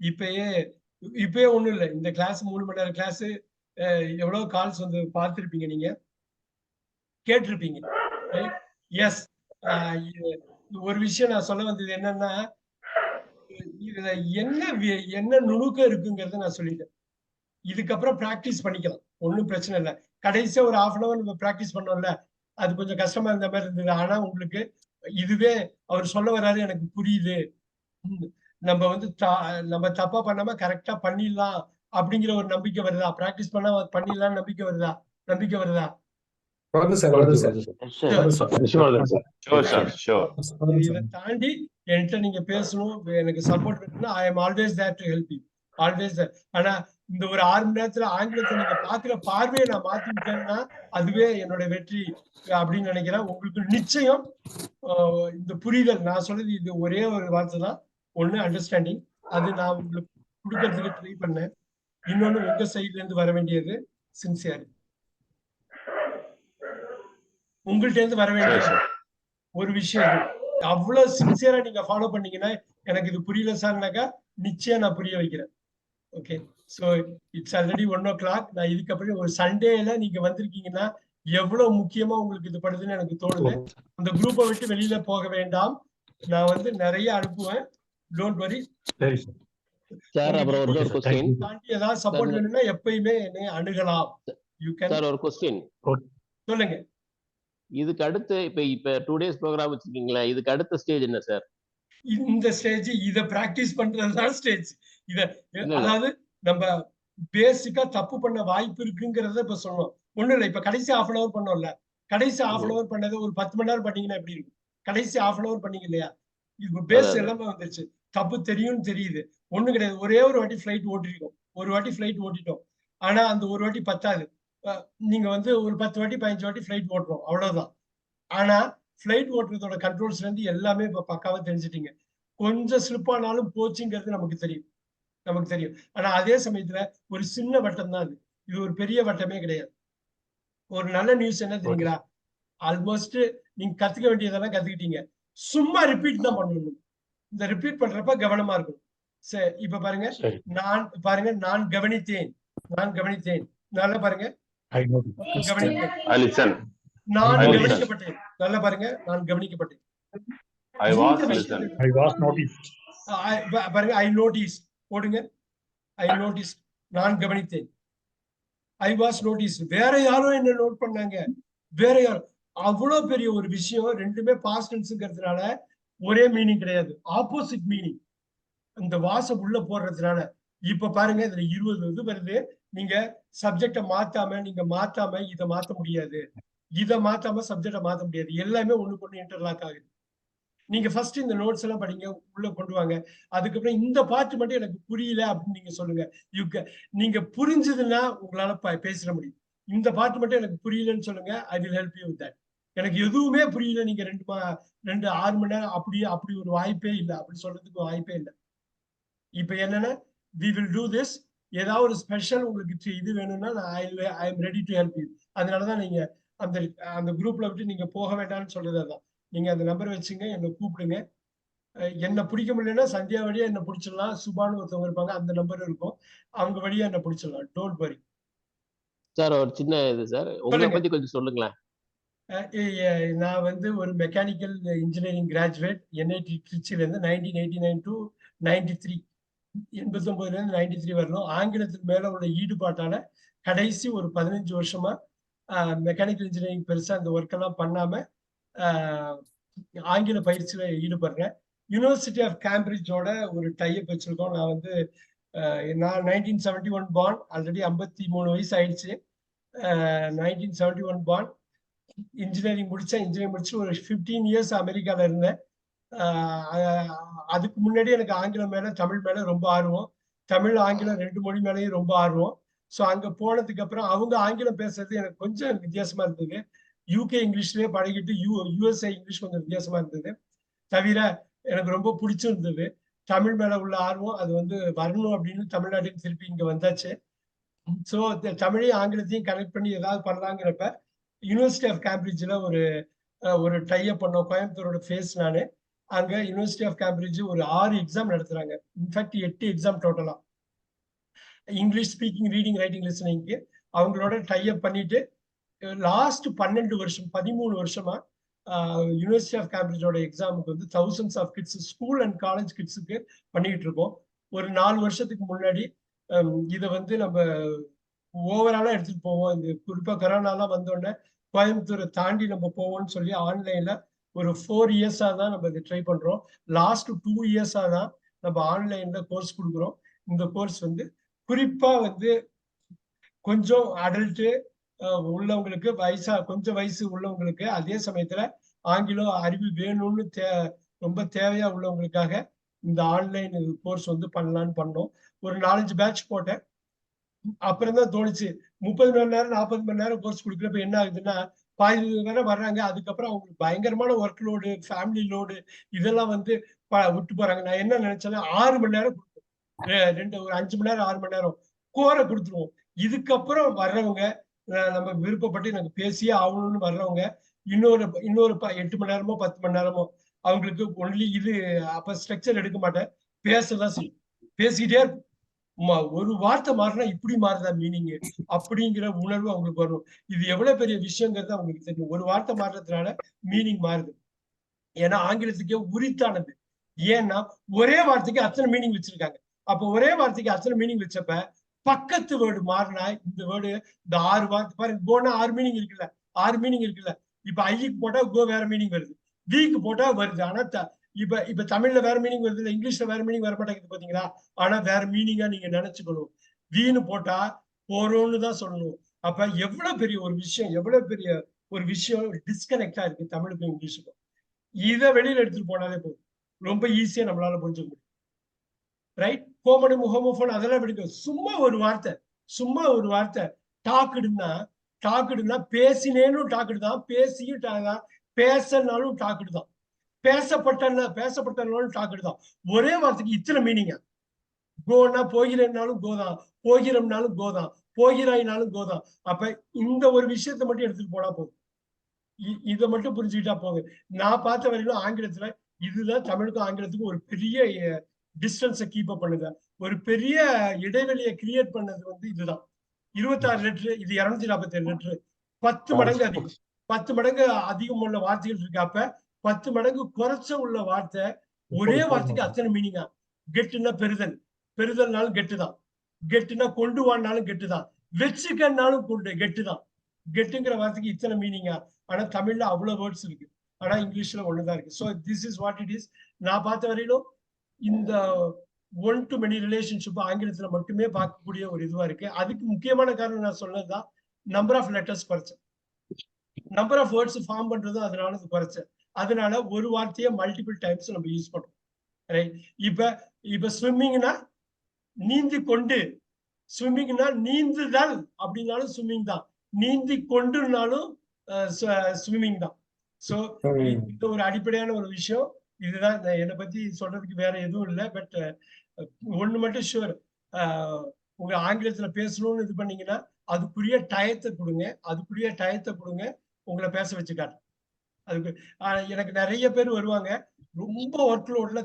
இப்பயே இப்பயே ஒண்ணும் இல்லை. இந்த கிளாஸ் மூணு மணி நேரம் கிளாஸ் எவ்வளவு கால்ஸ் வந்து பார்த்துருப்பீங்க நீங்க. கேட்டிருப்பீங்க. எஸ் ஒரு விஷயம் நான் சொல்ல வந்தது என்னன்னா இதுல என்ன என்ன நுணுக்கம் இருக்குங்கிறத நான் சொல்லிட்டேன். இதுக்கப்புறம் பிராக்டிஸ் பண்ணிக்கலாம். ஒன்றும் பிரச்சனை இல்லை. கடைசியா ஒரு ஹாஃப் அன் அவர் நம்ம பிராக்டிஸ் பண்ணோம்ல அது கொஞ்சம் கஷ்டமா இருந்த மாதிரி இருந்தது. ஆனா உங்களுக்கு இதுவே அவர் சொல்ல வர்றாரு எனக்கு புரியுது. நம்ம வந்து த- நம்ம தப்பா பண்ணாம கரெக்டா பண்ணிடலாம் அப்படிங்கிற ஒரு நம்பிக்கை வருதா? பிராக்டிஸ் பண்ணா பண்ணிடலாம் நம்பிக்கை வருதா? நம்பிக்கை வருதா? வருது சார் வருது சார். வருது சார். நிச்சயமா வருது சார் ஷோர் சார் ஷோர் வருது இதை தாண்டி என்கிட்ட நீங்க பேசணும். எனக்கு சப்போர்ட் வேணும்னா I am always there to help you always ஆனா இந்த ஒரு ஆறு மணி நேரத்துல ஆங்கிலத்தை நீங்க பாக்குற பார்வையை நான் மாத்திக்கிட்டேன்னா அதுவே என்னோட வெற்றி அப்படின்னு நினைக்கிறேன். உங்களுக்கு நிச்சயம் ஆஹ், இந்த புரிதல். நான் சொல்றது இது ஒரே ஒரு வார்த்தை தான். ஒண்ணு அண்டர்ஸ்டாண்டிங் அது நான் உங்களுக்கு கொடுக்கறதுக்கு ட்ரை பண்ணேன். இன்னொன்னு உங்க சைட்ல இருந்து வர வேண்டியது சின்சியர் உங்கள்ட்ட இருந்து வர வேண்டியது ஒரு விஷயம். அவ்வளவு சின்சியரா நீங்க ஃபாலோ பண்ணீங்கன்னா எனக்கு இது புரியல சார்னாக்கா நிச்சயம் நான் புரிய வைக்கிறேன். Okay so it's already one o'clock நான் இதுக்கப்புறம் ஒரு சண்டேல நீங்க வந்திருக்கீங்கன்னா எவ்வளவு முக்கியமா உங்களுக்கு இது படுதுன்னு எனக்கு தோணுது. அந்த குரூப்பை விட்டு வெளியில போக வேண்டாம். நான் வந்து நிறைய அனுப்புவேன். டோன்ட் வரி சரி சார். சார் அப்புறம் ஒரு ஒரு கொஸ்டின் தாண்டி ஏதாவது சப்போர்ட் வேணும்னா எப்பயுமே என்னை அணுகலாம். யூ கேன் சார் ஒரு கொஸ்டின் சொல்லுங்க. இதுக்கு அடுத்து இப்ப இப்ப டூ டேஸ் ப்ரோக்ராம் வச்சிருக்கீங்களா இதுக்கு அடுத்த ஸ்டேஜ் என்ன சார் இந்த ஸ்டேஜ் இத பிராக்டிஸ் பண்றதுதான் ஸ்டேஜ் இத. அதாவது நம்ம பேசிக்கா தப்பு பண்ண வாய்ப்பு இருக்குங்கிறத இப்ப சொன்னோம் ஒண்ணும் இல்ல இப்ப கடைசி ஹாஃப் அன் அவர் பண்ணோம்ல. கடைசி ஹாஃப் அன் அவர் பண்ணது ஒரு பத்து மணி நேரம் பண்ணீங்கன்னா எப்படி இருக்கும்? கடைசி ஹாஃப் அன் அவர் பண்ணீங்க இல்லையா? இது பேஸ். எல்லாமே வந்துருச்சு. தப்பு தெரியும்னு தெரியுது. ஒண்ணும் கிடையாது. ஒரே ஒரு வாட்டி ஃபிளைட் ஓட்டிருக்கோம் ஒரு வாட்டி ஃபிளைட் ஓட்டிட்டோம். ஆனா அந்த ஒரு வாட்டி பத்தாது. நீங்க வந்து ஒரு பத்து வாட்டி பதினஞ்சு வாட்டி ஃபிளைட் ஓட்டுறோம். அவ்வளவுதான். ஆனா ஃபிளைட் ஓட்டுறதோட கண்ட்ரோல்ஸ்ல இருந்து எல்லாமே இப்ப பக்காவா தெரிஞ்சுட்டீங்க. கொஞ்சம் ஸ்லிப் ஆனாலும் போச்சுங்கிறது நமக்கு தெரியும். நமக்கு தெரியும். ஆனா அதே சமயத்துல ஒரு சின்ன வட்டம் தான் அது. இது ஒரு பெரிய வட்டமே கிடையாது. ஒரு நல்ல நியூஸ் என்ன தெரியுங்களா? ஆல்மோஸ்ட் நீங்க கத்துக்க வேண்டியதெல்லாம் கத்துக்கிட்டீங்க. சும்மா ரிப்பீட் தான் பண்ணணும். இந்த ரிப்பீட் பண்றப்ப கவனமா இருக்கும் சரி இப்ப பாருங்க நான் பாருங்க நான் கவனித்தேன். நான் கவனித்தேன். நல்லா பாருங்க. கவனித்தேன். நான் I listen. கவனிக்கப்பட்டேன். நல்லா பாருங்க நான் கவனிக்கப்பட்டேன். I was listen I was பாருங்க ஐ நோட்டீஸ் போடுங்க. ஐ நோட்டீஸ் நான் கவனித்தேன். ஐ வாஸ் நோட்டீஸ் வேற யாரோ என்ன நோட் பண்ணாங்க. வேற யாரோ. அவ்வளவு பெரிய ஒரு விஷயம். ரெண்டுமே பாஸ்ட் டென்ஸ்ங்கிறதுனால ஒரே மீனிங் கிடையாது. ஆப்போசிட் மீனிங் இந்த வாசம் உள்ள போடுறதுனால இப்ப பாருங்க இதுல இருபது இது வருது. நீங்க சப்ஜெக்ட மாத்தாம நீங்க மாத்தாம இதை மாத்த முடியாது. இதை மாத்தாம சப்ஜெக்டை மாத்த முடியாது. எல்லாமே ஒண்ணுக்கு ஒண்ணு இன்டர்லாக் ஆகுது. நீங்க ஃபர்ஸ்ட் இந்த நோட்ஸ் எல்லாம் படிங்க உள்ள கொண்டு வாங்க. அதுக்கப்புறம் இந்த பாட்டு மட்டும் எனக்கு புரியல அப்படின்னு நீங்க சொல்லுங்க. யூக்க நீங்க புரிஞ்சதுன்னா உங்களால பேசிட முடியும். இந்த பாட்டு மட்டும் எனக்கு புரியலன்னு சொல்லுங்க. I will help you with that எனக்கு எதுவுமே புரியல. நீங்க ரெண்டு ரெண்டு ஆறு மணி நேரம் அப்படி அப்படி ஒரு வாய்ப்பே இல்லை. அப்படி சொல்றதுக்கு வாய்ப்பே இல்லை. இப்ப என்னன்னா வி வில் டூ திஸ் ஏதாவது ஒரு ஸ்பெஷல் உங்களுக்கு இது வேணும்னா நான் I I am ready to help you அதனாலதான் நீங்க அந்த அந்த குரூப்ல விட்டு நீங்க போக வேண்டாம்னு சொல்றது அதான். நீங்க அந்த நம்பர் வச்சுங்க என்னை கூப்பிடுங்க. என்ன பிடிக்க முடியலன்னா சந்தியா வழியா என்ன பிடிச்சிடலாம். சுபான்னு ஒருத்தவங்க இருப்பாங்க அந்த நம்பர் இருக்கும். அவங்க வழியா என்ன பிடிச்சிடலாம். டோன்ட் வரி சார் ஒரு சின்ன இது சார். உங்களை. பத்தி கொஞ்சம் சொல்லுங்களேன். நான் வந்து ஒரு மெக்கானிக்கல் இன்ஜினியரிங் கிராஜுவேட் என்ஐடி திருச்சியிலேருந்து nineteen eighty nine to ninety three எண்பத்தொம்போதுலேருந்து ninety three வரணும். ஆங்கிலத்துக்கு மேலே உள்ள ஈடுபாட்டால் கடைசி ஒரு பதினஞ்சு வருஷமாக மெக்கானிக்கல் இன்ஜினியரிங் பெருசாக அந்த ஒர்க்கெல்லாம் பண்ணாமல் ஆங்கில பயிற்சியில் ஈடுபடுறேன். யூனிவர்சிட்டி ஆஃப் கேம்பிரிட்ஜோட ஒரு டைப் வச்சுருக்கோம். நான் வந்து நான் nineteen seventy one born already ஐம்பத்தி மூணு வயசு ஆயிடுச்சு. Nineteen seventy one born engineering முடித்தேன் இன்ஜினியரிங் முடிச்சு ஒரு ஃபிஃப்டீன் இயர்ஸ் அமெரிக்காவில் இருந்தேன். அதுக்கு முன்னாடி எனக்கு ஆங்கிலம் மேலே தமிழ் மேலே ரொம்ப ஆர்வம். தமிழ் ஆங்கிலம் ரெண்டு மொழி மேலேயும் ரொம்ப ஆர்வம். ஸோ அங்கே போனதுக்கு அப்புறம் அவங்க ஆங்கிலம் பேசுறது எனக்கு கொஞ்சம் வித்தியாசமா இருந்தது. யூகே இங்கிலீஷ்லயே பழகிட்டு யூ யூஎஸ்ஏ இங்கிலீஷ் கொஞ்சம் வித்தியாசமா இருந்தது. தவிர எனக்கு ரொம்ப பிடிச்சிருந்தது தமிழ் மேல உள்ள ஆர்வம் அது வந்து வரணும் அப்படின்னு தமிழ்நாட்டுக்கு திருப்பி இங்க வந்தாச்சு. ஸோ தமிழையும் ஆங்கிலத்தையும் கனெக்ட் பண்ணி ஏதாவது பண்ணலாங்கிறப்ப யூனிவர்சிட்டி ஆஃப் கேம்பிரிட்ஜில் ஒரு ஒரு டைஅப் பண்ணோம். கோயம்புத்தூரோட ஃபேஸ் நான். அங்கே யூனிவர்சிட்டி ஆஃப் கேம்பிரிட்ஜ் ஒரு ஆறு எக்ஸாம் நடத்துகிறாங்க இன்ஃபேக்ட் எட்டு எக்ஸாம் டோட்டலாக இங்கிலீஷ் ஸ்பீக்கிங் ரீடிங் ரைட்டிங் லிசனிங்க்கு அவங்களோட டைஅப் பண்ணிட்டு லாஸ்ட் பன்னெண்டு வருஷம் பதிமூணு வருஷமா யூனிவர்சிட்டி ஆஃப் கேம்பிரிட்ஜோட எக்ஸாமுக்கு வந்து thousands of kids school and college கிட்ஸுக்கு பண்ணிக்கிட்டு இருக்கோம். ஒரு நாலு வருஷத்துக்கு முன்னாடி இதை வந்து நம்ம ஓவராலாக எடுத்துட்டு போவோம். இந்த குறிப்பாக கொரோனாலாம் வந்தோடனே கோயம்புத்தூரை தாண்டி நம்ம போவோம்னு சொல்லி ஆன்லைன்ல ஒரு ஃபோர் இயர்ஸாக தான் நம்ம இதை ட்ரை பண்றோம். லாஸ்ட் டூ இயர்ஸாக தான் நம்ம ஆன்லைன்ல கோர்ஸ் கொடுக்குறோம். இந்த கோர்ஸ் வந்து குறிப்பா வந்து கொஞ்சம் அடல்ட்டு உள்ளவங்களுக்கு வயசா கொஞ்சம் வயசு உள்ளவங்களுக்கு அதே சமயத்துல ஆங்கிலம் அறிவு வேணும்னு தே ரொம்ப தேவையா உள்ளவங்களுக்காக இந்த ஆன்லைன் கோர்ஸ் வந்து பண்ணலான்னு பண்ணோம். ஒரு நாலஞ்சு பேட்ச் போட்டேன். அப்புறம் தான் தோணுச்சு. முப்பது மணி நேரம் நாற்பது மணி நேரம் கோர்ஸ் கொடுக்குறப்ப என்ன ஆகுதுன்னா பாதி வேற வர்றாங்க. அதுக்கப்புறம் அவங்களுக்கு பயங்கரமான ஒர்க் லோடு ஃபேமிலி லோடு இதெல்லாம் வந்து விட்டு போறாங்க. நான் என்ன நினைச்சேன்னா ஆறு மணி நேரம் கொடுப்போம் ரெண்டு ஒரு அஞ்சு மணி நேரம் ஆறு மணி நேரம் கோரை கொடுத்துருவோம். இதுக்கப்புறம் வர்றவங்க நம்ம விருப்பப்பட்டு எனக்கு பேசியே ஆகணும்னு வர்றவங்க இன்னொரு இன்னொரு எட்டு மணி நேரமோ பத்து மணி நேரமோ அவங்களுக்கு ஒன்லி இது அப்ப ஸ்ட்ரக்சர் எடுக்க மாட்டேன். பேசதான் செய்யும். பேசிக்கிட்டே இருக்கும் ஒரு வார்த்தை மாறினா இப்படி மாறுதா மீனிங் அப்படிங்கிற உணர்வு அவங்களுக்கு வரும் இது எவ்வளவு பெரிய விஷயங்கிறது அவங்களுக்கு தெரியும். ஒரு வார்த்தை மாறுறதுனால மீனிங் மாறுது. ஏன்னா ஆங்கிலத்துக்கே உரித்தானது. ஏன்னா ஒரே வார்த்தைக்கு அத்தனை மீனிங் வச்சிருக்காங்க. அப்ப ஒரே வார்த்தைக்கு அத்தனை மீனிங் வச்சப்ப பக்கத்து வேர்டு மாறினா இந்த வேர்டு இந்த ஆறு வார்த்தை பாருங்க போனா ஆறு மீனிங் இருக்குல்ல. ஆறு மீனிங் இருக்குல்ல. இப்ப ஐக்கு போட்டா கோ வேற மீனிங் வருது. வீக்கு போட்டா வருது. ஆனா இப்ப இப்ப தமிழ்ல வேற மீனிங் வருது இல்ல இங்கிலீஷ்ல வேற மீனிங் வர மாட்டேங்குது பாத்தீங்களா? ஆனா வேற மீனிங்கா நீங்க நினைச்சுக்கணும். வீணு போட்டா போறோம்னு தான் சொல்லணும். அப்ப எவ்வளவு பெரிய ஒரு விஷயம் எவ்வளவு பெரிய ஒரு விஷயம் டிஸ்கனெக்டா இருக்கு தமிழுக்கும் இங்கிலீஷுக்கும். இதை வெளியில எடுத்துட்டு போனாலே போதும். ரொம்ப ஈஸியா நம்மளால புரிஞ்சுக்க முடியும். ரைட் கோமடி முகமுஃபோன் அதெல்லாம் விடுங்க. சும்மா ஒரு வார்த்தை சும்மா ஒரு வார்த்தை. டாக்குடுன்னா டாக்குடுன்னா பேசினேன்னு டாக்குடு தான் பேசியும் தான் பேசனாலும் டாக்குடு தான் பேசப்பட்டன பேசப்பட்டனாலும் டாக்குடு தான் ஒரே வார்த்தைக்கு இத்தனை மீனிங்க கோனா போகிறேன்னாலும் கோதான் போகிறோம்னாலும் கோதான் போகிறாயினாலும் கோதான் அப்ப இந்த ஒரு விஷயத்த மட்டும் எடுத்துட்டு போனா போதும். இதை மட்டும் புரிஞ்சுக்கிட்டா போதும். நான் பார்த்த வரையிலும் ஆங்கிலத்துல இதுதான் தமிழுக்கும் ஆங்கிலத்துக்கும் ஒரு பெரிய டிஸ்டன்ஸை கீப் அப் பண்ணுது ஒரு பெரிய இடைவெளியை கிரியேட் பண்ணது வந்து இதுதான். இருபத்தாறு லிட்டரு இது இருநூத்தி நாற்பத்தி ஏழு லிட்டரு பத்து மடங்கு அதிகம். பத்து மடங்கு அதிகம் உள்ள வார்த்தைகள் இருக்கு. அப்ப பத்து மடங்கு குறைச்ச உள்ள வார்த்தை ஒரே வார்த்தைக்கு அத்தனை மீனிங்கா கெட்டுன்னா பெறுதல். பெறுதல்னாலும் கெட்டு தான் கெட்டுனா கொண்டு வானாலும் கெட்டு தான் வச்சுக்கன்னாலும் கொண்டு கெட்டு தான் கெட்டுங்கிற வார்த்தைக்கு இத்தனை மீனிங்கா ஆனா தமிழ்ல அவ்வளவு வேர்ட்ஸ் இருக்கு. ஆனா இங்கிலீஷ்ல ஒண்ணுதான் இருக்கு. So this is what it is நான் பார்த்த வரையிலும் இந்த ஒன் டு மெனி ரிலேஷன்ஷிப் ஆங்கிலத்துல மட்டுமே பார்க்கக்கூடிய ஒரு இதுவா இருக்கு. அதுக்கு முக்கியமான காரணம் நான் சொன்னதுதான் நம்பர் ஆஃப் லெட்டர்ஸ் குறைச்சேன் நம்பர் ஆஃப் வேர்ட்ஸ் ஃபார்ம் பண்றதும் அதனால குறைச்சேன் அதனால ஒரு வார்த்தையை மல்டிபிள் டைம்ஸ் நம்ம யூஸ் பண்றோம் ரைட் இப்ப இப்ப ஸ்விம்மிங்னா நீந்தி கொண்டு ஸ்விம்மிங்னா நீந்துதல் அப்படின்னாலும் ஸ்விம்மிங் தான். நீந்தி கொண்டுனாலும் ஸ்விம்மிங் தான். ஸோ இந்த ஒரு அடிப்படையான ஒரு விஷயம். இதுதான் என்னை பத்தி சொல்றதுக்கு வேற எதுவும் இல்லை. பட் ஒண்ணு மட்டும் ஷுவர் உங்க ஆங்கிலத்துல பேசணும்னு இது பண்ணீங்கன்னா அதுக்குரிய டயத்தை கொடுங்க. அதுக்குரிய டயத்தை கொடுங்க. உங்களை பேச வச்சுக்காட்டு அதுக்கு எனக்கு நிறைய பேர் வருவாங்க. ரொம்ப ஒர்க் லோட்ல